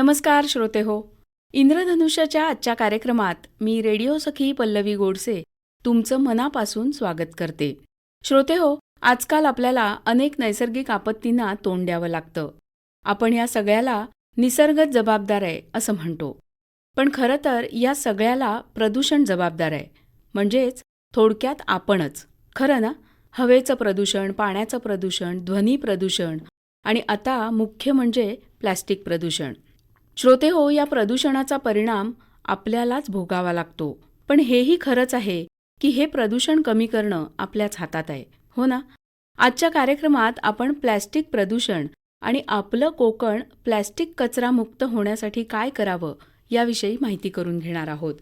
नमस्कार श्रोते हो. इंद्रधनुष्याच्या आजच्या कार्यक्रमात मी रेडिओ सखी पल्लवी गोडसे तुमचं मनापासून स्वागत करते. श्रोते हो आजकाल आपल्याला अनेक नैसर्गिक आपत्तींना तोंड द्यावं लागतं. आपण या सगळ्याला निसर्गच जबाबदार आहे असं म्हणतो. पण खरं तर या सगळ्याला प्रदूषण जबाबदार आहे. म्हणजेच थोडक्यात आपणच. खरं ना? हवेचं प्रदूषण पाण्याचं प्रदूषण ध्वनी प्रदूषण आणि आता मुख्य म्हणजे प्लॅस्टिक प्रदूषण. श्रोते हो या प्रदूषणाचा परिणाम आपल्यालाच भोगावा लागतो. पण हेही खरंच आहे की हे प्रदूषण कमी करणं आपल्याच हातात आहे. हो ना? आजच्या कार्यक्रमात आपण प्लॅस्टिक प्रदूषण आणि आपलं कोकण प्लॅस्टिक कचरामुक्त होण्यासाठी काय करावं याविषयी माहिती करून घेणार आहोत.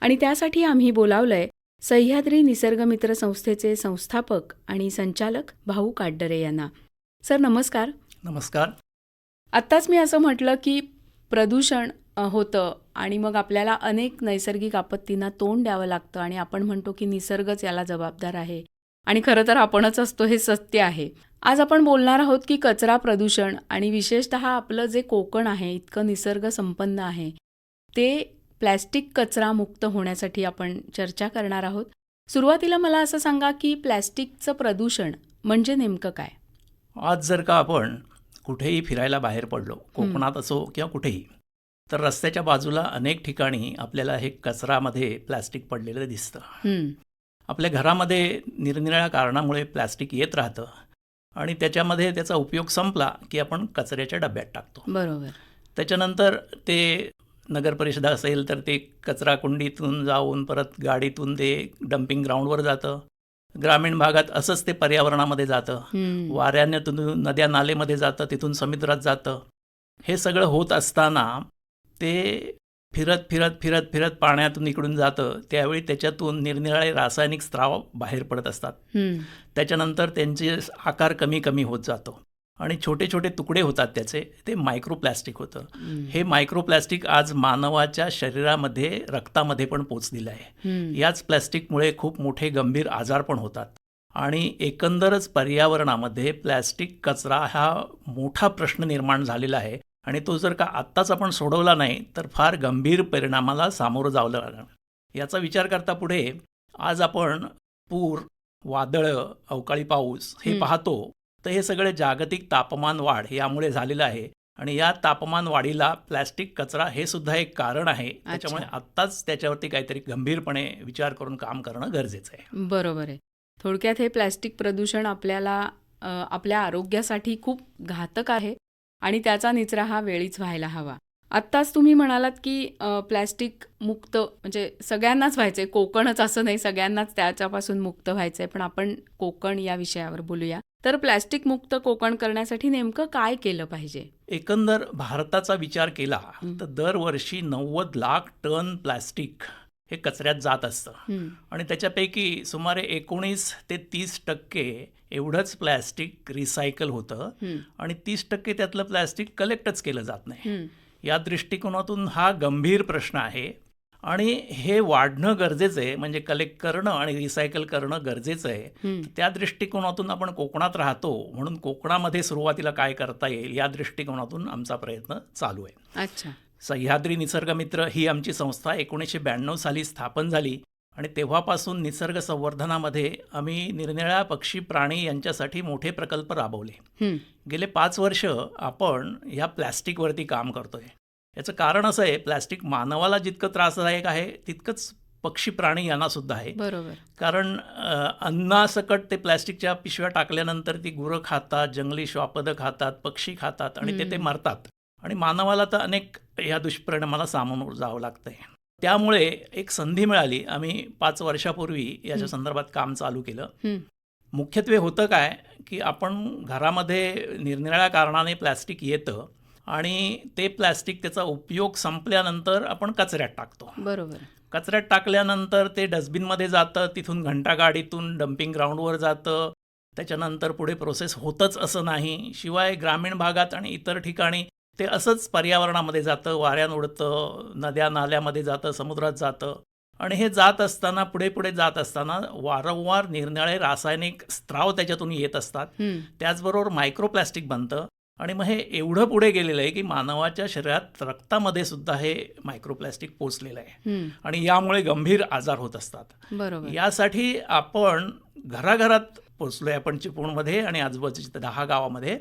आणि त्यासाठी आम्ही बोलावलंय सह्याद्री निसर्गमित्र संस्थेचे संस्थापक आणि संचालक भाऊ काड्डरे यांना. सर नमस्कार. नमस्कार. आत्ताच मी असं म्हटलं की प्रदूषण होतं आणि मग आपल्याला अनेक नैसर्गिक आपत्तींना तोंड द्यावं लागतं आणि आपण म्हणतो की निसर्गच याला जबाबदार आहे. आणि खरं तर आपणच असतो हे सत्य आहे. आज आपण बोलणार आहोत की कचरा प्रदूषण आणि विशेषतः आपलं जे कोकण आहे इतकं निसर्ग संपन्न आहे ते प्लॅस्टिक कचरा मुक्त होण्यासाठी आपण चर्चा करणार आहोत. सुरुवातीला मला असं सांगा की प्लॅस्टिकचं प्रदूषण म्हणजे नेमकं काय? आज जर का आपण कुठेही फिरायला बाहेर पडलो कोकणात असो किंवा कुठेही तर रस्त्याच्या बाजूला अनेक ठिकाणी आपल्याला हे कचरामध्ये प्लॅस्टिक पडलेलं दिसतं. आपल्या घरामध्ये निरनिराळ्या कारणामुळे प्लॅस्टिक येत राहतं आणि त्याच्यामध्ये त्याचा उपयोग संपला की आपण कचऱ्याच्या डब्यात टाकतो. बरोबर. त्याच्यानंतर ते नगर परिषदा असेल तर ते कचरा कुंडीतून जाऊन परत गाडीतून ते डम्पिंग ग्राउंडवर जातं. ग्रामीण भागात असंच ते पर्यावरणामध्ये जातं. वाऱ्याने नद्या नालेमध्ये जातं तिथून समुद्रात जातं. हे सगळं होत असताना ते फिरत फिरत फिरत फिरत पाण्यातून इकडून जातं. त्यावेळी त्याच्यातून निरनिराळे रासायनिक स्त्राव बाहेर पडत असतात. त्याच्यानंतर त्यांचे आकार कमी कमी होत जातो. आणि छोटे छोटे तुकडे होतात त्याचे. ते मायक्रोप्लॅस्टिक होतं. हं. मायक्रोप्लॅस्टिक आज मानवाच्या शरीरामध्ये रक्तामध्ये पण पोचलेलं आहे. याच प्लॅस्टिकमुळे खूप मोठे गंभीर आजार पण होतात. आणि एकंदरच पर्यावरणामध्ये प्लॅस्टिक कचरा हा मोठा प्रश्न निर्माण झालेला आहे. आणि तो जर का आत्ताच आपण सोडवला नाही तर फार गंभीर परिणामाला सामोरं जावं लागणार. याचा विचार करता पुढे आज आपण पूर वादळं अवकाळी पाऊस हं. पाहतो. तर हे सगळे जागतिक तापमान वाढ यामुळे झालेलं आहे. आणि या तापमान वाढीला प्लॅस्टिक कचरा हे सुद्धा एक कारण आहे. त्याच्यामुळे आत्ताच त्याच्यावरती काहीतरी गंभीरपणे विचार करून काम करणं गरजेचं आहे. बरोबर आहे. थोडक्यात हे प्लॅस्टिक प्रदूषण आपल्याला आपल्या आरोग्यासाठी खूप घातक आहे आणि त्याचा निचरा हा वेळीच व्हायला हवा. आत्ताच तुम्ही म्हणालात की प्लॅस्टिक मुक्त म्हणजे सगळ्यांनाच व्हायचं आहे कोकणच असं नाही सगळ्यांनाच त्याच्यापासून मुक्त व्हायचं आहे पण आपण कोकण या विषयावर बोलूया. तर प्लॅस्टिक मुक्त कोकण करण्यासाठी नेमकं काय केलं पाहिजे? एकंदर भारताचा विचार केला. तर दरवर्षी नव्वद लाख टन प्लॅस्टिक हे कचऱ्यात जात असतं. आणि त्याच्यापैकी सुमारे एकोणीस ते तीस टक्के एवढंच प्लॅस्टिक रिसायकल होतं. आणि तीस टक्के त्यातलं प्लॅस्टिक कलेक्टच केलं जात नाही. या दृष्टिकोनातून हा गंभीर प्रश्न आहे. आणि हे वाढणं गरजेचं आहे म्हणजे कलेक्ट करणं आणि रिसायकल करणं गरजेचं आहे. त्या दृष्टिकोनातून आपण कोकणात राहतो म्हणून कोकणामध्ये सुरुवातीला काय करता येईल या दृष्टिकोनातून आमचा प्रयत्न चालू आहे. अच्छा. सह्याद्री निसर्गमित्र ही आमची संस्था एकोणीसशे ब्याण्णव साली स्थापन झाली आणि तेव्हापासून निसर्ग संवर्धनामध्ये आम्ही निरनिळ्या पक्षी प्राणी यांच्यासाठी मोठे प्रकल्प राबवले. गेले पाच वर्ष आपण ह्या प्लॅस्टिकवरती काम करतोय. याचं कारण असं आहे प्लॅस्टिक मानवाला जितकं त्रासदायक आहे तितकंच पक्षी प्राणी यांना सुद्धा आहे. बरोबर. कारण अन्नासकट ते प्लॅस्टिकच्या पिशव्या टाकल्यानंतर ती गुरं खातात जंगली श्वापदं खातात पक्षी खातात आणि ते ते. मरतात. आणि मानवाला तर अनेक या दुष्परिणामाला सामोरं जावं लागतंय. त्यामुळे एक संधी मिळाली. आम्ही पाच वर्षापूर्वी याच्या. संदर्भात काम चालू केलं. मुख्यत्वे होतं काय की आपण घरामध्ये निरनिराळ्या कारणाने प्लॅस्टिक येतं आणि ते प्लॅस्टिक त्याचा उपयोग संपल्यानंतर आपण कचऱ्यात टाकतो. बरोबर. कचऱ्यात टाकल्यानंतर ते डस्टबिनमध्ये जातं तिथून घंटागाडीतून डम्पिंग ग्राउंडवर जातं त्याच्यानंतर पुढे प्रोसेस होतच असं नाही. शिवाय ग्रामीण भागात आणि इतर ठिकाणी ते असंच पर्यावरणामध्ये जातं वाऱ्यान उडतं नद्या नाल्यामध्ये जातं समुद्रात जातं. आणि हे जात असताना पुढे पुढे जात असताना वारंवार निरनिराळे रासायनिक स्त्राव त्याच्यातून येत असतात. त्याचबरोबर मायक्रोप्लॅस्टिक बनतं. आणि मग हे एवढं पुढे गेलेलं आहे की मानवाच्या शरीरात रक्तामध्ये सुद्धा हे मायक्रोप्लास्टिक पोचलेलं आहे. आणि यामुळे गंभीर आजार होत असतात. बरोबर. यासाठी आपण घराघरात पोचलोय आपण चिपळूणमध्ये आणि आजूबाजूच्या दहा गावामध्ये.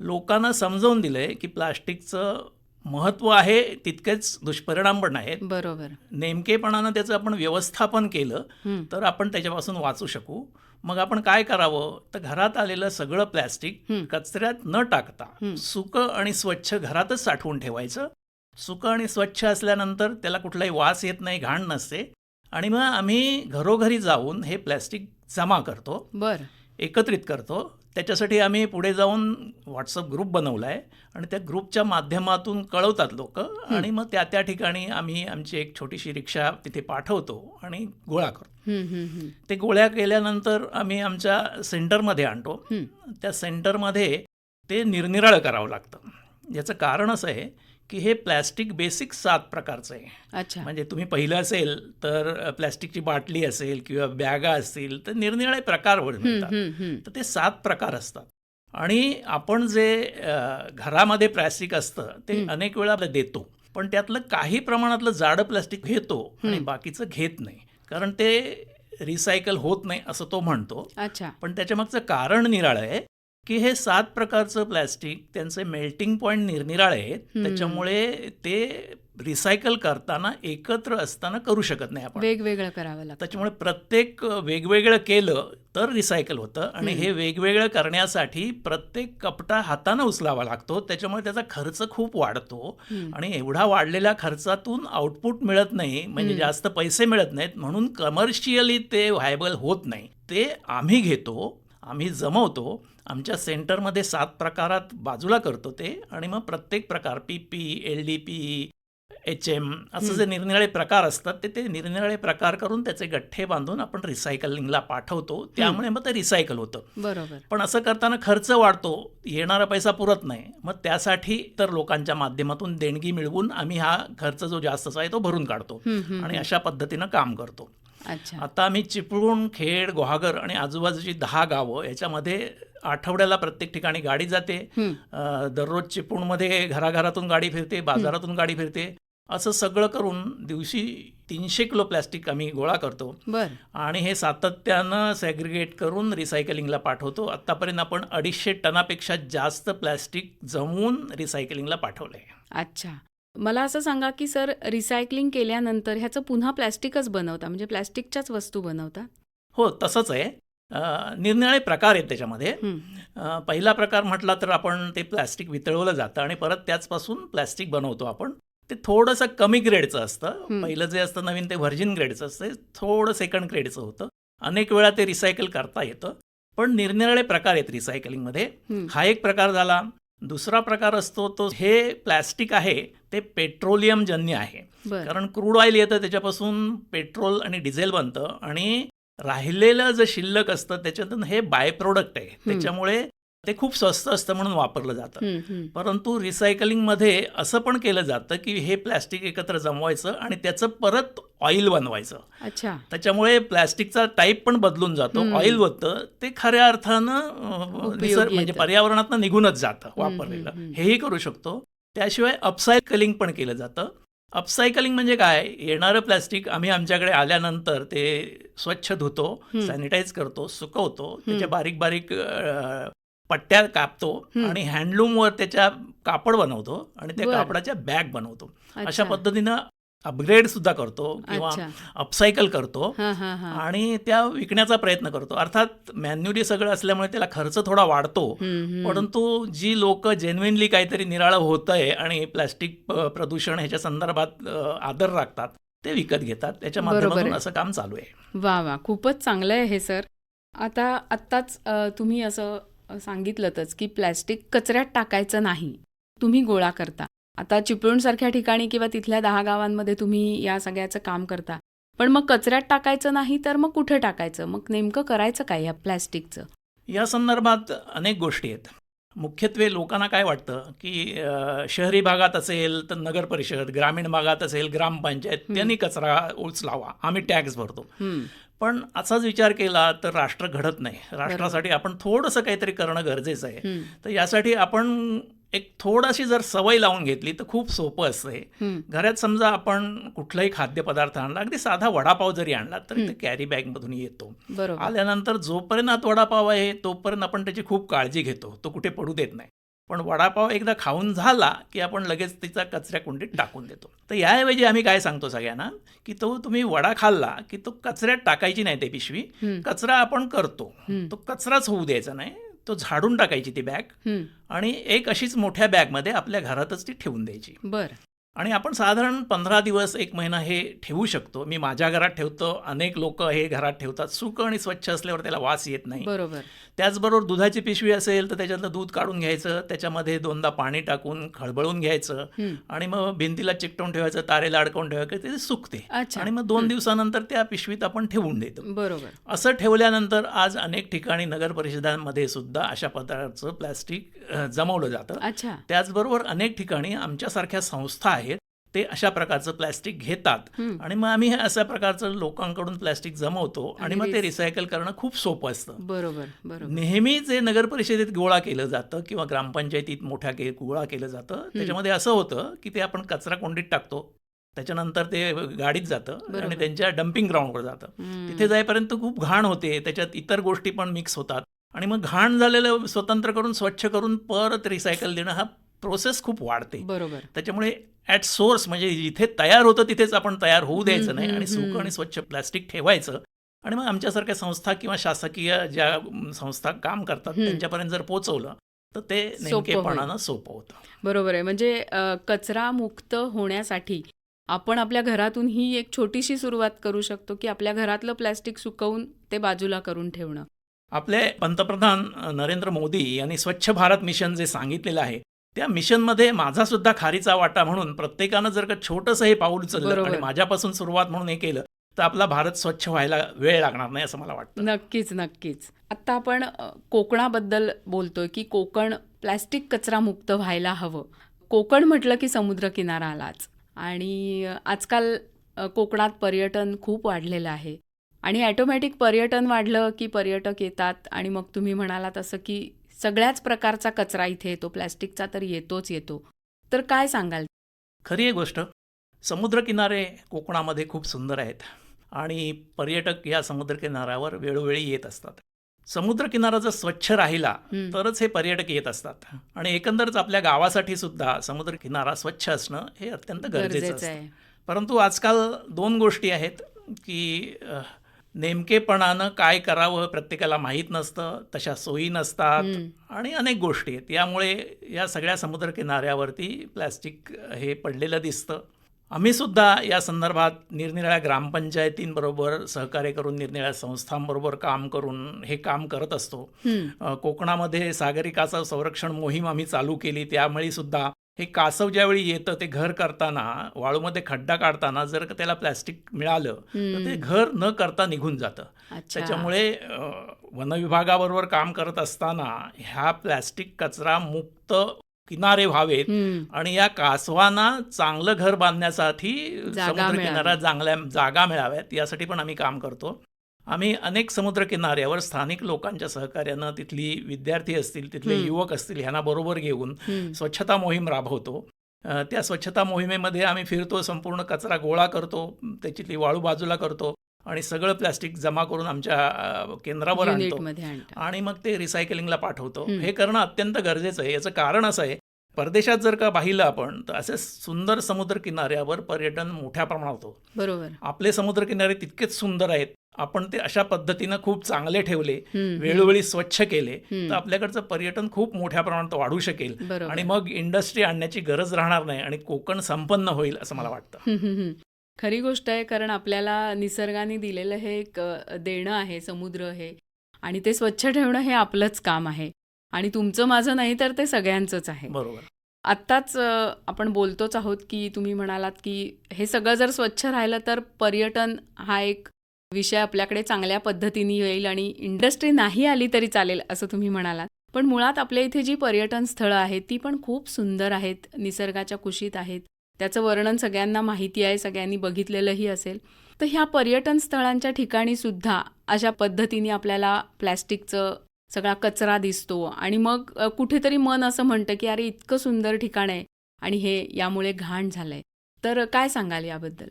लोकांना समजावून दिलंय की प्लास्टिकचं महत्त्व आहे तितकेच दुष्परिणाम पण आहेत. बरोबर. नेमकेपणानं त्याचं आपण व्यवस्थापन केलं तर आपण त्याच्यापासून वाचू शकू. मग आपण काय करावं? तर घरात आलेलं सगळं प्लॅस्टिक. कचऱ्यात न टाकता. सुकं आणि स्वच्छ घरातच साठवून ठेवायचं. सुकं आणि स्वच्छ असल्यानंतर त्याला कुठलाही वास येत नाही घाण नसते. आणि मग आम्ही घरोघरी जाऊन हे प्लॅस्टिक जमा करतो. बर. एकत्रित करतो. त्याच्यासाठी आम्ही पुढे जाऊन व्हॉट्सअप ग्रुप बनवला आहे आणि त्या ग्रुपच्या माध्यमातून कळवतात लोक आणि मग त्या त्या ठिकाणी आम्ही आमची एक छोटीशी रिक्षा तिथे पाठवतो आणि गोळा करतो. ते गोळ्या केल्यानंतर आम्ही आमच्या सेंटरमध्ये आणतो. त्या सेंटरमध्ये ते निरनिराळं करावं लागतं. याचं कारण असं आहे की हे प्लॅस्टिक बेसिक सात प्रकारचं आहे. अच्छा. म्हणजे तुम्ही पहिलं असेल तर प्लॅस्टिकची बाटली असेल किंवा बॅगा असतील तर निरनिराळे प्रकार मिळतात. तर ते सात प्रकार असतात. आणि आपण जे घरामध्ये प्लॅस्टिक असतं ते. अनेक वेळा देतो. पण त्यातलं काही प्रमाणातलं जाडं प्लॅस्टिक घेतो आणि. बाकीचं घेत नाही. कारण ते रिसायकल होत नाही असं तो म्हणतो. अच्छा. पण त्याच्यामागचं कारण निराळं आहे. की हे सात प्रकारचं प्लॅस्टिक त्यांचे मेल्टिंग पॉईंट निरनिराळे आहेत. त्याच्यामुळे ते रिसायकल करताना एकत्र असताना करू शकत नाही आपण वेगवेगळं करावं लागतं त्याच्यामुळे प्रत्येक वेगवेगळं केलं तर रिसायकल होतं आणि. हे वेगवेगळं करण्यासाठी प्रत्येक कपटा हातानं उचलावा लागतो त्याच्यामुळे त्याचा खर्च खूप वाढतो आणि एवढा वाढलेल्या खर्चातून आउटपुट मिळत नाही म्हणजे. जास्त पैसे मिळत नाहीत म्हणून कमर्शियली ते व्हायबल होत नाही ते आम्ही घेतो आम्ही जमवतो आमच्या सेंटरमध्ये सात प्रकारात बाजूला करतो ते आणि मग प्रत्येक प्रकार P P L D P H M असं. जे निरनिराळे प्रकार असतात ते ते निरनिराळे प्रकार करून त्याचे गठ्ठे बांधून आपण रिसायकलिंगला पाठवतो. त्यामुळे मग ते रिसायकल होतं. बरोबर. पण असं करताना खर्च वाढतो येणारा पैसा पुरत नाही. मग त्यासाठी तर लोकांच्या माध्यमातून देणगी मिळवून आम्ही हा खर्च जो जास्तचा आहे तो भरून काढतो आणि. अशा पद्धतीनं काम करतो. आता आम्ही चिपळूण खेड गुहागर आणि आजूबाजूची दहा गावं याच्यामध्ये आठवड्याला प्रत्येक ठिकाणी गाडी जाते. दररोज चिपळूणमध्ये घराघरातून गाडी फिरते बाजारातून गाडी फिरते. असं सगळं करून दिवशी तीनशे किलो प्लॅस्टिक आम्ही गोळा करतो. आणि हे सातत्यानं सॅग्रिगेट करून रिसायकलिंगला पाठवतो. आत्तापर्यंत आपण अडीचशे टनापेक्षा जास्त प्लॅस्टिक जमवून रिसायकलिंगला पाठवलं आहे अच्छा. मला असं सांगा की सर रिसायकलिंग केल्यानंतर ह्याचं पुन्हा प्लॅस्टिकच बनवता? म्हणजे प्लॅस्टिकच्याच वस्तू बनवता? हो तसंच आहे. निरनिराळे प्रकार आहेत त्याच्यामध्ये. पहिला प्रकार म्हटला तर आपण ते प्लॅस्टिक वितळवलं जातं आणि परत त्याचपासून प्लॅस्टिक बनवतो आपण. ते थोडंसं कमी ग्रेडचं असतं. पहिलं जे असतं नवीन ते व्हर्जिन ग्रेडचं असतं. थोडं सेकंड ग्रेडचं होतं. अनेक वेळा ते रिसायकल करता येतं. पण निरनिराळे प्रकार आहेत रिसायकलिंगमध्ये हं. एक प्रकार झाला. दुसरा प्रकार असतो तो हे प्लॅस्टिक आहे ते पेट्रोलियम जन्य आहे कारण क्रूड ऑइल येतं त्याच्यापासून पेट्रोल आणि डिझेल बनतं आणि राहिलेलं जे शिल्लक असतं त्याच्यातून हे बाय प्रोडक्ट आहे त्याच्यामुळे ते खूप स्वस्त असतं म्हणून वापरलं जातं. परंतु रिसायकलिंगमध्ये असं पण केलं जातं की हे प्लॅस्टिक एकत्र जमवायचं आणि त्याचं परत ऑइल बनवायचं. अच्छा. त्याच्यामुळे प्लॅस्टिकचा टाईप पण बदलून जातो. ऑइल होतं ते खऱ्या अर्थानं म्हणजे येतं. पर्यावरणातनं निघूनच जातं वापरलेलं. हेही करू शकतो. त्याशिवाय अपसायकलिंग पण केलं जातं. अपसायकलिंग म्हणजे काय येणारं प्लॅस्टिक आम्ही आमच्याकडे आल्यानंतर ते स्वच्छ धुतो. सॅनिटाईज करतो सुकवतो त्याच्या बारीक बारीक पट्ट्या कापतो. आणि हँडलूमवर त्याच्या कापड बनवतो आणि त्या. कापडाच्या बॅग बनवतो अशा. पद्धतीनं अपग्रेड सुद्धा करतो किंवा अपसायकल करतो आणि त्या विकण्याचा प्रयत्न करतो. अर्थात मॅन्युअली सगळं असल्यामुळे त्याला खर्च थोडा वाढतो. परंतु जी लोक जेन्युनली काहीतरी निराळं होत आहे आणि प्लॅस्टिक प्रदूषण ह्याच्या संदर्भात आदर राखतात ते विकत घेतात. त्याच्या माध्यमातून. असं काम चालू आहे. वा वा. खूपच चांगलं आहे हे सर. आता आत्ताच तुम्ही असं सांगितलंतच की प्लॅस्टिक कचऱ्यात टाकायचं नाही. तुम्ही गोळा करता. आता चिपळूणसारख्या ठिकाणी किंवा तिथल्या दहा गावांमध्ये तुम्ही या सगळ्याचं काम करता. पण मग कचऱ्यात टाकायचं नाही तर मग कुठे टाकायचं? मग नेमकं करायचं काय या प्लॅस्टिकचं? या संदर्भात अनेक गोष्टी आहेत. मुख्यत्वे लोकांना काय वाटतं की शहरी भागात असेल तर नगर परिषद ग्रामीण भागात असेल ग्रामपंचायत त्यांनी कचरा उचलावा. आम्ही टॅक्स भरतो. पण असाच विचार केला तर राष्ट्र घडत नाही. राष्ट्रासाठी आपण थोडंसं काहीतरी करणं गरजेचं आहे. तर यासाठी आपण एक थोडीशी जर सवय लावून घेतली तर खूप सोपं असतं. घरात समजा आपण कुठलाही खाद्यपदार्थ आणला अगदी साधा वडापाव जरी आणला तरी ते कॅरी बॅगमधून येतो. आल्यानंतर जोपर्यंत आत वडापाव आहे तोपर्यंत आपण त्याची खूप काळजी घेतो. तो कुठे पडू देत नाही. पण वडापाव एकदा खाऊन झाला की आपण लगेच तिचा कचऱ्या कुंडीत टाकून देतो. तर याऐवजी आम्ही काय सांगतो सगळ्यांना की तो तुम्ही वडा खाल्ला की तो कचऱ्यात टाकायची नाही ते पिशवी. कचरा आपण करतो. तो कचराच होऊ द्यायचा नाही. तो झाडून टाकायची ती बॅग. आणि एक अशीच मोठ्या बॅगमध्ये आपल्या घरातच ती ठेवून द्यायची. बर. आणि आपण साधारण पंधरा दिवस एक महिना हे ठेवू शकतो. मी माझ्या घरात ठेवतो. अनेक लोक हे घरात ठेवतात. सुकं आणि स्वच्छ असल्यावर त्याला वास येत नाही. बरोबर. त्याचबरोबर दुधाची पिशवी असेल तर त्याच्यातलं दूध काढून घ्यायचं त्याच्यामध्ये दोनदा पाणी टाकून खळबळून घ्यायचं. आणि मग भिंतीला चिकटवून ठेवायचं तारेला अडकवून ठेवायचं ते सुकते. आणि मग दोन दिवसानंतर त्या पिशवीत आपण ठेवून देतो. बरोबर. असं ठेवल्यानंतर आज अनेक ठिकाणी नगर परिषदांमध्ये सुद्धा अशा प्रकारचं प्लॅस्टिक जमवलं जातं. अच्छा. त्याचबरोबर अनेक ठिकाणी आमच्यासारख्या संस्था आहेत ते अशा प्रकारचं प्लॅस्टिक घेतात. आणि मग आम्ही अशा प्रकारचं लोकांकडून प्लॅस्टिक जमवतो आणि मग ते रिस- रिसायकल करणं खूप सोपं असतं. बरोबर बरोबर. नेहमी जे नगर परिषदेत गोळा केलं जातं किंवा ग्रामपंचायतीत मोठ्या के गोळा केलं जातं त्याच्यामध्ये असं होतं की ते आपण कचरा कोंडीत टाकतो त्याच्यानंतर ते गाडीत जातं. आणि त्यांच्या डम्पिंग ग्राउंडवर जातं. तिथे जाईपर्यंत खूप घाण होते त्याच्यात इतर गोष्टी पण मिक्स होतात. आणि मग घाण झालेलं स्वतंत्र करून स्वच्छ करून परत रिसायकल देणं हा प्रोसेस खूप वाढते. बरोबर. त्याच्यामुळे ॲट सोर्स म्हणजे जिथे तयार होतं तिथेच आपण तयार होऊ द्यायचं नाही आणि. सुकं आणि स्वच्छ प्लॅस्टिक ठेवायचं. आणि मग आमच्यासारख्या संस्था किंवा शासकीय ज्या संस्था काम करतात. त्यांच्यापर्यंत जर पोहोचवलं तर ते नेमकेपणानं सोपं होतं. बरोबर आहे. म्हणजे कचरा मुक्त होण्यासाठी आपण आपल्या घरातून ही एक छोटीशी सुरुवात करू शकतो की आपल्या घरातलं प्लॅस्टिक सुकवून ते बाजूला करून ठेवणं. आपले पंतप्रधान नरेंद्र मोदी यांनी स्वच्छ भारत मिशन जे सांगितलेलं आहे त्या मिशनमध्ये माझा सुद्धा खारीचा वाटा म्हणून प्रत्येकानं जर का छोटंसं हे पाऊल उचललं. आणि माझ्यापासून सुरुवात म्हणून हे केलं तर आपला भारत स्वच्छ व्हायला वेळ लागणार नाही असं मला वाटतं. नक्कीच नक्कीच. आत्ता आपण कोकणाबद्दल बोलतोय की कोकण प्लॅस्टिक कचरा मुक्त व्हायला हवं. कोकण म्हटलं की समुद्रकिनारा आलाच. आणि आजकाल कोकणात पर्यटन खूप वाढलेलं आहे. आणि ॲटोमॅटिक पर्यटन वाढलं की पर्यटक येतात आणि मग तुम्ही म्हणालात असं की सगळ्याच प्रकारचा कचरा इथे येतो प्लॅस्टिकचा तर येतोच येतो. तर काय सांगाल? खरी आहे गोष्ट समुद्रकिनारे कोकणामध्ये खूप सुंदर आहेत आणि पर्यटक या समुद्रकिनाऱ्यावर वेळोवेळी येत असतात. समुद्रकिनारा जर स्वच्छ राहिला. तरच हे पर्यटक येत असतात. आणि एकंदरच आपल्या गावासाठी सुद्धा समुद्रकिनारा स्वच्छ असणं हे अत्यंत गरजेचं आहे. परंतु आजकाल दोन गोष्टी आहेत की नेमकेपणानं काय करावं प्रत्येकाला माहीत नसतं तशा सोयी नसतात. आणि अनेक गोष्टी आहेत. यामुळे या सगळ्या समुद्रकिनाऱ्यावरती प्लॅस्टिक हे पडलेलं दिसतं. आम्ही सुद्धा या संदर्भात निरनिराळ्या ग्रामपंचायतींबरोबर सहकार्य करून निरनिराळ्या संस्थांबरोबर काम करून हे काम करत असतो. कोकणामध्ये सागरी कासव संरक्षण मोहीम आम्ही चालू केली. त्यामुळे सुद्धा हे कासव ज्यावेळी येतं ते घर करताना वाळूमध्ये खड्डा काढताना जर का त्याला प्लॅस्टिक मिळालं तर ते. घर न करता निघून जातं त्याच्यामुळे वनविभागाबरोबर काम करत असताना ह्या प्लॅस्टिक कचरा मुक्त किनारे व्हावेत. आणि या कासवांना चांगलं घर बांधण्यासाठी समुद्रकिनाऱ्यात मिळावी. चांगल्या जागा मिळाव्यात यासाठी पण आम्ही काम करतो आम्ही अनेक समुद्रकिनाऱ्यावर स्थानिक लोकांच्या सहकार्यानं तिथली विद्यार्थी असतील तिथले. युवक असतील ह्यांना बरोबर घेऊन. स्वच्छता मोहीम राबवतो त्या स्वच्छता मोहिमेमध्ये आम्ही फिरतो संपूर्ण कचरा गोळा करतो त्याच्यातली वाळू बाजूला करतो आणि सगळं प्लॅस्टिक जमा करून आमच्या केंद्रावर आणतो आणि मग ते रिसायकलिंगला पाठवतो. हे करणं अत्यंत गरजेचं आहे याचं कारण असं आहे परदेशात जर का पाहिलं आपण तर असे सुंदर समुद्र किनाऱ्यावर पर्यटन मोठ्या प्रमाणात होतं. बरोबर. आपले समुद्र किनारे तितकेच सुंदर आहेत. आपण ते अशा पद्धतीनं खूप चांगले ठेवले. वेळोवेळी स्वच्छ केले. तर आपल्याकडचं पर्यटन खूप मोठ्या प्रमाणात वाढू शकेल. आणि मग इंडस्ट्री आणण्याची गरज राहणार नाही आणि कोकण संपन्न होईल असं मला वाटतं. खरी गोष्ट आहे कारण आपल्याला निसर्गाने दिलेलं हे एक देणं आहे समुद्र हे. आणि ते स्वच्छ ठेवणं हे आपलंच काम आहे. आणि तुमचं माझं नाही तर ते सगळ्यांचंच आहे. बरोबर. आत्ताच आपण बोलतोच आहोत की तुम्ही म्हणालात की हे सगळं जर स्वच्छ राहिलं तर पर्यटन हा एक विषय आपल्याकडे चांगल्या पद्धतीने येईल आणि इंडस्ट्री नाही आली तरी चालेल असं तुम्ही म्हणालात. पण मुळात आपल्या इथे जी पर्यटन स्थळं आहेत ती पण खूप सुंदर आहेत निसर्गाच्या कुशीत आहेत. त्याचं वर्णन सगळ्यांना माहिती आहे सगळ्यांनी बघितलेलंही असेल. तर ह्या पर्यटन स्थळांच्या ठिकाणी सुद्धा अशा पद्धतीने आपल्याला प्लॅस्टिकचं सगळा कचरा दिसतो. आणि मग कुठेतरी मन असं म्हणतं की अरे इतकं सुंदर ठिकाण आहे. आणि हे यामुळे घाण झालंय. तर काय सांगाल याबद्दल?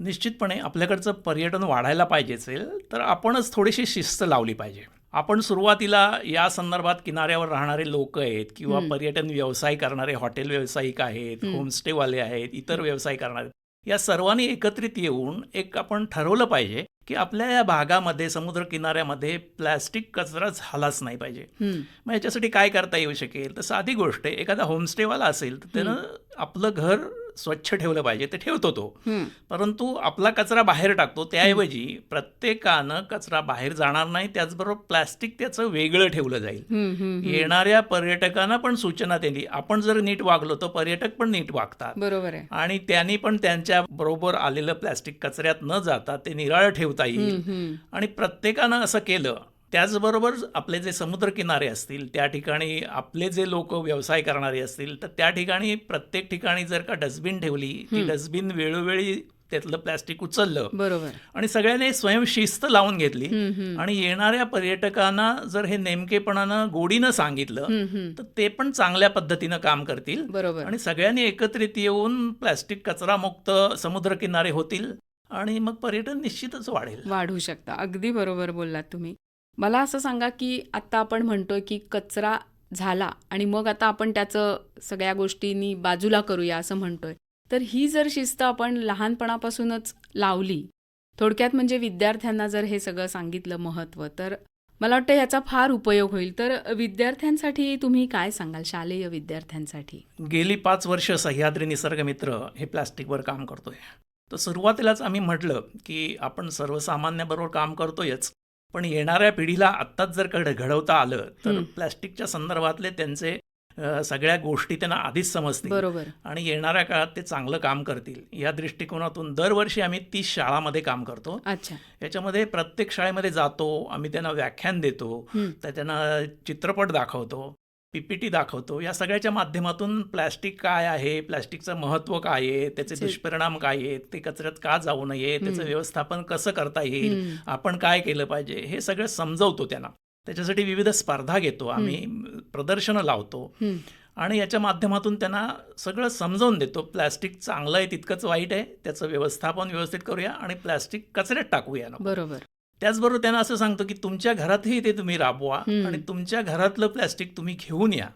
निश्चितपणे आपल्याकडचं पर्यटन वाढायला पाहिजे असेल तर आपणच थोडीशी शिस्त लावली पाहिजे. आपण सुरुवातीला या संदर्भात किनाऱ्यावर राहणारे लोक आहेत किंवा. पर्यटन व्यवसाय करणारे हॉटेल व्यावसायिक आहेत. होमस्टेवाले आहेत इतर व्यवसाय करणारे या सर्वांनी एकत्रित येऊन एक आपण ठरवलं पाहिजे की आपल्या या भागामध्ये समुद्र किनाऱ्यामध्ये प्लॅस्टिक कचरा झालाच नाही पाहिजे. मग याच्यासाठी काय करता येऊ शकेल? तर साधी गोष्ट आहे एखादा होमस्टेवाला असेल तर त्यानं आपलं घर स्वच्छ ठेवलं पाहिजे ते ठेवतो तो. परंतु आपला कचरा बाहेर टाकतो त्याऐवजी प्रत्येकानं कचरा बाहेर जाणार नाही त्याचबरोबर प्लास्टिक त्याचं वेगळं ठेवलं जाईल. येणाऱ्या पर्यटकांना पण सूचना दिली आपण जर नीट वागलो तर पर्यटक पण नीट वागतात बरोबर आहे आणि त्यांनी पण त्यांच्या बरोबर आलेलं प्लास्टिक कचऱ्यात न जाता ते निराळं ठेवता येईल. आणि प्रत्येकानं असं केलं त्याचबरोबर आपले जे समुद्रकिनारे असतील त्या ठिकाणी आपले जे लोक व्यवसाय करणारे असतील तर त्या ठिकाणी प्रत्येक ठिकाणी जर का डस्टबिन ठेवली ती डस्टबिन वेळोवेळी त्यातलं प्लॅस्टिक उचललं बरोबर. आणि सगळ्यांनी स्वयंशिस्त लावून घेतली. आणि येणाऱ्या पर्यटकांना जर हे नेमकेपणानं गोडीनं सांगितलं. तर ते पण चांगल्या पद्धतीनं काम करतील बरोबर. आणि सगळ्यांनी एकत्रित येऊन प्लॅस्टिक कचरामुक्त समुद्रकिनारे होतील आणि मग पर्यटन निश्चितच वाढेल. वाढू शकता. अगदी बरोबर बोललात तुम्ही. मला असं सांगा की आत्ता आपण म्हणतोय की कचरा झाला आणि मग आता आपण त्याचं सगळ्या गोष्टींनी बाजूला करूया असं म्हणतोय. तर ही जर शिस्त आपण लहानपणापासूनच लावली थोडक्यात म्हणजे विद्यार्थ्यांना जर हे सगळं सांगितलं महत्त्व तर मला वाटतं याचा फार उपयोग होईल. तर विद्यार्थ्यांसाठी तुम्ही काय सांगाल? शालेय विद्यार्थ्यांसाठी. गेली पाच वर्ष सह्याद्री निसर्गमित्र हे प्लास्टिकवर काम करतोय. तर सुरुवातीलाच आम्ही म्हटलं की आपण सर्वसामान्याबरोबर काम करतोयच पण येणाऱ्या पिढीला आत्ताच जर घड घडवता आलं तर. प्लास्टिकच्या संदर्भातले त्यांचे सगळ्या गोष्टी त्यांना आधीच समजतील. बरोबर. आणि येणाऱ्या काळात ते चांगलं काम करतील. या दृष्टिकोनातून दरवर्षी आम्ही तीस शाळामध्ये काम करतो. अच्छा. याच्यामध्ये प्रत्येक शाळेमध्ये जातो आम्ही त्यांना व्याख्यान देतो त्यांना चित्रपट दाखवतो. पीपीटी दाखवतो. या सगळ्याच्या माध्यमातून प्लॅस्टिक काय आहे? प्लॅस्टिकचं महत्त्व काय आहे? त्याचे दुष्परिणाम काय आहेत? ते कचऱ्यात का जाऊ नये? त्याचं. व्यवस्थापन कसं करता येईल. आपण काय केलं पाहिजे? हे सगळं समजवतो त्यांना. त्याच्यासाठी विविध स्पर्धा घेतो. आम्ही प्रदर्शनं लावतो. आणि याच्या माध्यमातून त्यांना सगळं समजावून देतो. प्लॅस्टिक चांगलं आहे तितकंच वाईट आहे. त्याचं व्यवस्थापन व्यवस्थित करूया आणि प्लॅस्टिक कचऱ्यात टाकूया बरोबर. त्याचबरोबर त्यांना असं सांगतो की तुमच्या घरातही ते तुम्ही राबवा. आणि तुमच्या घरातलं प्लॅस्टिक तुम्ही घेऊन या.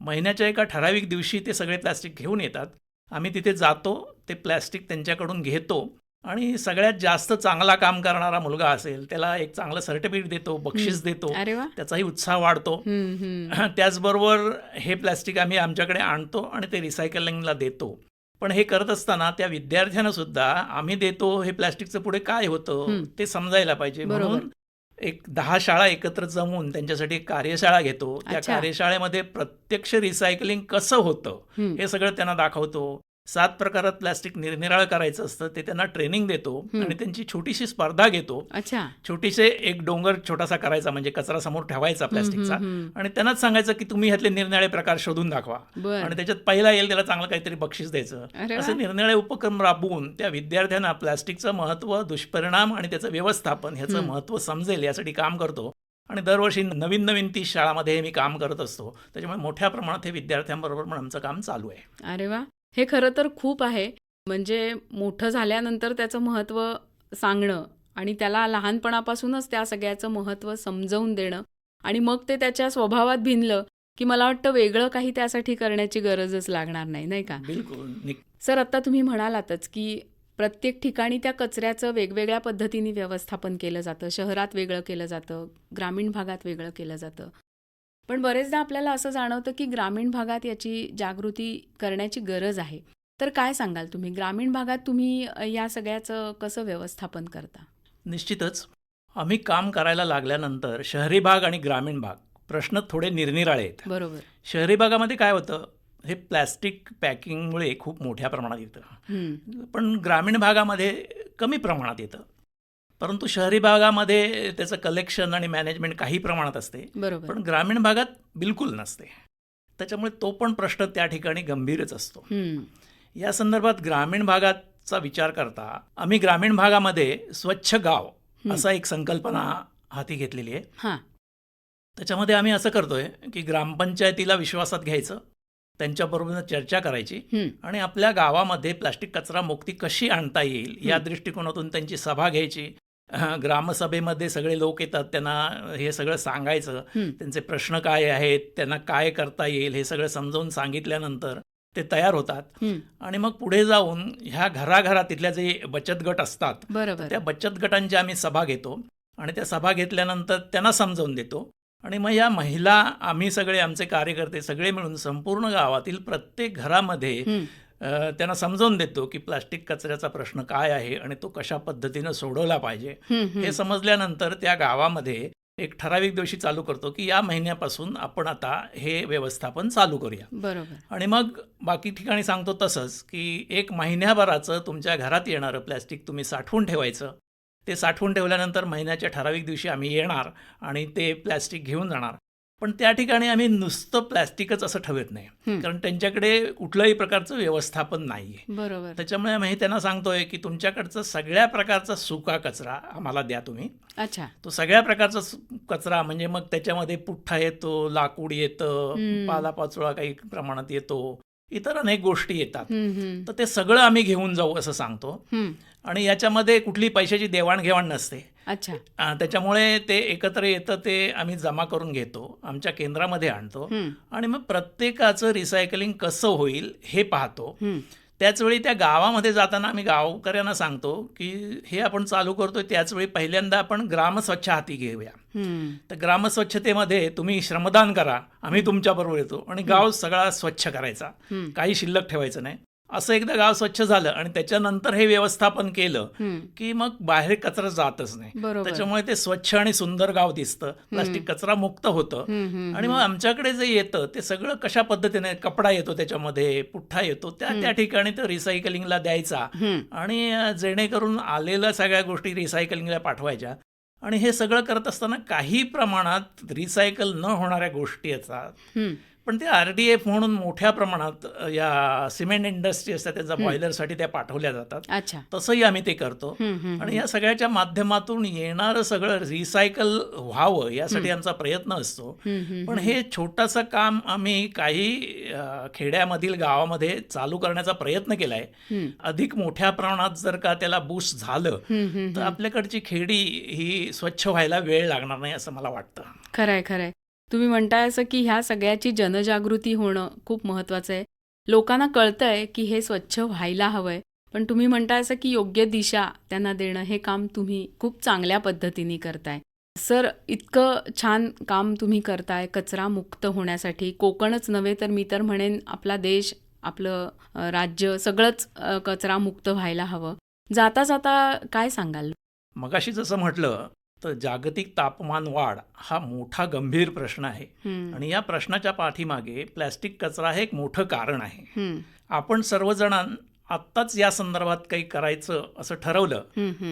महिन्याच्या एका ठराविक दिवशी ते सगळे प्लॅस्टिक घेऊन येतात आम्ही तिथे जातो ते प्लॅस्टिक त्यांच्याकडून घेतो आणि सगळ्यात जास्त चांगला काम करणारा मुलगा असेल त्याला एक चांगलं सर्टिफिकेट देतो बक्षीस देतो त्याचाही उत्साह वाढतो. त्याचबरोबर हे प्लॅस्टिक आम्ही आमच्याकडे आणतो आणि ते रिसायकलिंगला देतो पण हे करत असताना त्या विद्यार्थ्यांना सुद्धा आम्ही देतो हे प्लॅस्टिकचं पुढे काय होतं. ते समजायला पाहिजे बरोबर. म्हणून एक दहा शाळा एकत्र जमून त्यांच्यासाठी एक कार्यशाळा घेतो त्या. कार्यशाळेमध्ये प्रत्यक्ष रिसायकलिंग कसं होतं. हे सगळं त्यांना दाखवतो सात प्रकारात प्लास्टिक निरनिराळ करायचं असतं ते त्यांना ट्रेनिंग देतो. आणि त्यांची छोटीशी स्पर्धा घेतो. अच्छा. छोटीसे एक डोंगर छोटासा करायचा म्हणजे कचरा समोर ठेवायचा प्लास्टिकचा आणि त्यांनाच सांगायचं की तुम्ही ह्यातले निरनिराळे प्रकार शोधून दाखवा. आणि त्याच्यात पहिला येईल त्याला चांगलं काहीतरी बक्षीस द्यायचं. असे निरनिराळे उपक्रम राबवून त्या विद्यार्थ्यांना प्लास्टिकचं महत्त्व दुष्परिणाम आणि त्याचं व्यवस्थापन ह्याचं. महत्त्व समजेल यासाठी काम करतो. आणि दरवर्षी नवीन नवीन ती शाळामध्ये मी काम करत असतो. त्याच्यामुळे मोठ्या प्रमाणात हे विद्यार्थ्यांबरोबर पण आमचं काम चालू आहे. अरे वा. हे खरं तर खूप आहे. म्हणजे मोठं झाल्यानंतर त्याचं महत्त्व सांगणं आणि त्याला लहानपणापासूनच त्या सगळ्याचं महत्त्व समजवून देणं आणि मग ते त्याच्या स्वभावात भिनलं की मला वाटतं वेगळं काही त्यासाठी करण्याची गरजच लागणार नाही नाही का? बिलकुल. सर आत्ता तुम्ही म्हणालातच की प्रत्येक ठिकाणी त्या कचऱ्याचं वेगवेगळ्या पद्धतीने व्यवस्थापन केलं जातं. शहरात वेगळं केलं जातं. ग्रामीण भागात वेगळं केलं जातं. पण बरेचदा आपल्याला असं जाणवतं की ग्रामीण भागात याची जागृती करण्याची गरज आहे. तर काय सांगाल तुम्ही? ग्रामीण भागात तुम्ही या सगळ्याचं कसं व्यवस्थापन करता? निश्चितच. आम्ही काम करायला लागल्यानंतर शहरी भाग आणि ग्रामीण भाग प्रश्न थोडे निरनिराळे आहेत. बरोबर. शहरी भागामध्ये काय होतं? हे प्लॅस्टिक पॅकिंगमुळे खूप मोठ्या प्रमाणात येतं. पण ग्रामीण भागामध्ये कमी प्रमाणात येतं. परंतु शहरी भागामध्ये त्याचं कलेक्शन आणि मॅनेजमेंट काही प्रमाणात असते. पण ग्रामीण भागात बिलकुल नसते. त्याच्यामुळे तो पण प्रश्न त्या ठिकाणी गंभीरच असतो. या संदर्भात ग्रामीण भागाचा विचार करता आम्ही ग्रामीण भागामध्ये स्वच्छ गाव असा एक संकल्पना हाती घेतलेली आहे. त्याच्यामध्ये आम्ही असं करतोय की ग्रामपंचायतीला विश्वासात घ्यायचं त्यांच्याबरोबर चर्चा करायची. आणि आपल्या गावामध्ये प्लास्टिक कचरा मुक्ती कशी आणता येईल या दृष्टिकोनातून त्यांची सभा घ्यायची. ग्रामसभेमध्ये सगळे लोक येतात त्यांना हे सगळं सांगायचं. त्यांचे प्रश्न काय आहेत त्यांना काय करता येईल हे सगळं समजावून सांगितल्यानंतर ते तयार होतात. आणि मग पुढे जाऊन ह्या घराघरात तिथल्या जे बचत गट असतात बरोबर. त्या बचत गटांची आम्ही सभा घेतो. आणि त्या सभा घेतल्यानंतर त्यांना समजावून देतो. आणि मग या महिला आम्ही सगळे आमचे कार्यकर्ते सगळे मिळून संपूर्ण गावातील प्रत्येक घरामध्ये त्यांना समजावून देतो की प्लास्टिक कचऱ्याचा प्रश्न काय आहे आणि तो कशा पद्धतीनं सोडवला पाहिजे. हे समजल्यानंतर त्या गावामध्ये एक ठराविक दिवशी चालू करतो की या महिन्यापासून आपण आता हे व्यवस्थापन चालू करूया. बरोबर. आणि मग बाकी ठिकाणी सांगतो तसंच की एक महिन्याभराचं तुमच्या घरात येणारं प्लॅस्टिक तुम्ही साठवून ठेवायचं. ते साठवून ठेवल्यानंतर महिन्याच्या ठराविक दिवशी आम्ही येणार आणि ते प्लॅस्टिक घेऊन जाणार. पण त्या ठिकाणी आम्ही नुसतं प्लॅस्टिकच असं ठेवत नाही. कारण त्यांच्याकडे कुठल्याही प्रकारचं व्यवस्थापन नाही आहे बरोबर त्याच्यामुळे आम्ही त्यांना सांगतोय की तुमच्याकडचं सगळ्या प्रकारचा सुका कचरा आम्हाला द्या तुम्ही अच्छा तो सगळ्या प्रकारचा कचरा म्हणजे मग त्याच्यामध्ये पुठ्ठा येतो लाकूड येतं. पालापाचोळा काही प्रमाणात येतो इतर अनेक गोष्टी येतात. तर ते सगळं आम्ही घेऊन जाऊ असं सांगतो. आणि याच्यामध्ये कुठली पैशाची देवाणघेवाण नसते अच्छा त्याच्यामुळे ते एकत्र येतं ते आम्ही जमा करून घेतो आमच्या केंद्रामध्ये आणतो. आणि मग प्रत्येकाचं रिसायकलिंग कसं होईल हे पाहतो. त्याचवेळी त्या गावामध्ये जाताना आम्ही गावकऱ्यांना सांगतो की हे आपण चालू करतोय त्याचवेळी पहिल्यांदा आपण ग्रामस्वच्छ हाती घेऊया. तर ग्रामस्वच्छतेमध्ये तुम्ही श्रमदान करा आम्ही तुमच्याबरोबर येतो आणि गाव सगळा स्वच्छ करायचा. काही शिल्लक ठेवायचं नाही असं एकदा गाव स्वच्छ झालं आणि त्याच्यानंतर हे व्यवस्थापन केलं. की मग बाहेर कचरा जातच नाही. त्याच्यामुळे ते स्वच्छ आणि सुंदर गाव दिसतं. प्लास्टिक कचरा मुक्त होतं. आणि मग आमच्याकडे जे येतं ते सगळं कशा पद्धतीने कपडा येतो त्याच्यामध्ये पुठ्ठा येतो त्या त्या ठिकाणी तो रिसायकलिंगला द्यायचा. आणि जेणेकरून आलेल्या सगळ्या गोष्टी रिसायकलिंगला पाठवायच्या. आणि हे सगळं करत असताना काही प्रमाणात रिसायकल न होणाऱ्या गोष्टी हम्म. पण ते आर डी एफ म्हणून मोठ्या प्रमाणात या सिमेंट इंडस्ट्री असतात त्याच्या बॉयलरसाठी त्या पाठवल्या जातात. अच्छा. तसंही आम्ही ते करतो. आणि या सगळ्याच्या माध्यमातून येणारं सगळं रिसायकल व्हावं यासाठी आमचा प्रयत्न असतो. पण हे छोटंसं काम आम्ही काही खेड्यामधील गावामध्ये चालू करण्याचा प्रयत्न केलाय. अधिक मोठ्या प्रमाणात जर का त्याला बूस्ट झालं. तर आपल्याकडची खेडी ही स्वच्छ व्हायला वेळ लागणार नाही असं मला वाटतं. खरंय खरंय. तुम्ही म्हणताय असं की ह्या सगळ्याची जनजागृती होणं खूप महत्वाचं आहे. लोकांना कळतंय की हे स्वच्छ व्हायला हवंय. पण तुम्ही म्हणताय असं की योग्य दिशा त्यांना देणं हे काम तुम्ही खूप चांगल्या पद्धतीने करताय. सर इतकं छान काम तुम्ही करताय कचरा मुक्त होण्यासाठी. कोकणच नव्हे तर मी तर म्हणेन आपला देश आपलं राज्य सगळंच कचरा मुक्त व्हायला हवं. जाता जाता काय सांगाल? मगाशी जसं म्हटलं तर जागतिक तापमान वाढ हा मोठा गंभीर प्रश्न आहे. आणि या प्रश्नाच्या पाठीमागे प्लॅस्टिक कचरा हे एक मोठं कारण आहे. आपण सर्वजणां आत्ताच या संदर्भात काही करायचं असं ठरवलं.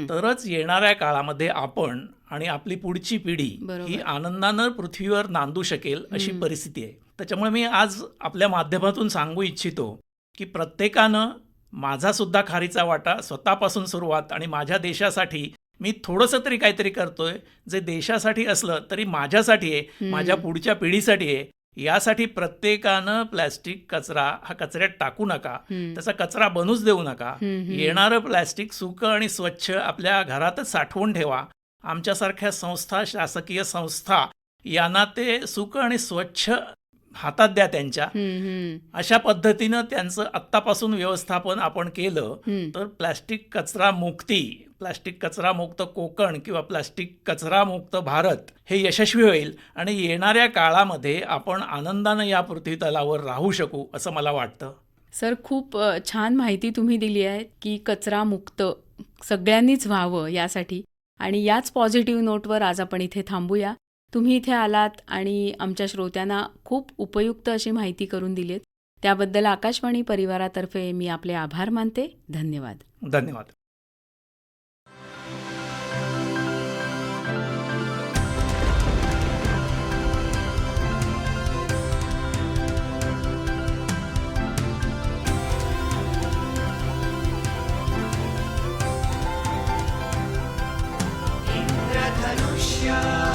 तरच येणाऱ्या काळामध्ये आपण आणि आपली पुढची पिढी. ही आनंदानं पृथ्वीवर नांदू शकेल अशी परिस्थिती आहे. त्याच्यामुळे मी आज आपल्या माध्यमातून सांगू इच्छितो की प्रत्येकानं माझा सुद्धा खारीचा वाटा स्वतःपासून सुरुवात आणि माझ्या देशासाठी मी थोडंसं तरी काहीतरी करतोय. जे देशासाठी असलं तरी माझ्यासाठी आहे माझ्या पुढच्या पिढीसाठी आहे. यासाठी प्रत्येकानं प्लॅस्टिक कचरा हा कचऱ्यात टाकू नका. त्याचा कचरा बनूच देऊ नका. येणारं प्लॅस्टिक सुकं आणि स्वच्छ आपल्या घरातच साठवून ठेवा. आमच्यासारख्या संस्था शासकीय संस्था यांना ते सुकं आणि स्वच्छ हातात द्या त्यांच्या. अशा पद्धतीनं त्यांचं आत्तापासून व्यवस्थापन आपण केलं. तर प्लॅस्टिक कचरा मुक्ती प्लॅस्टिक कचरा मुक्त कोकण किंवा प्लॅस्टिक कचरा मुक्त भारत हे यशस्वी होईल आणि येणाऱ्या काळामध्ये आपण आनंदानं या पृथ्वी तलावर राहू शकू असं मला वाटतं. सर खूप छान माहिती तुम्ही दिली आहे की कचरा मुक्त सगळ्यांनीच व्हावं यासाठी. आणि याच पॉझिटिव्ह नोटवर आज आपण इथे थांबूया. तुम्ही इथे आलात आणि आमच्या श्रोत्यांना खूप उपयुक्त अशी माहिती करून दिलीत. त्याबद्दल आकाशवाणी परिवारातर्फे मी आपले आभार मानते. धन्यवाद. धन्यवाद. Yeah.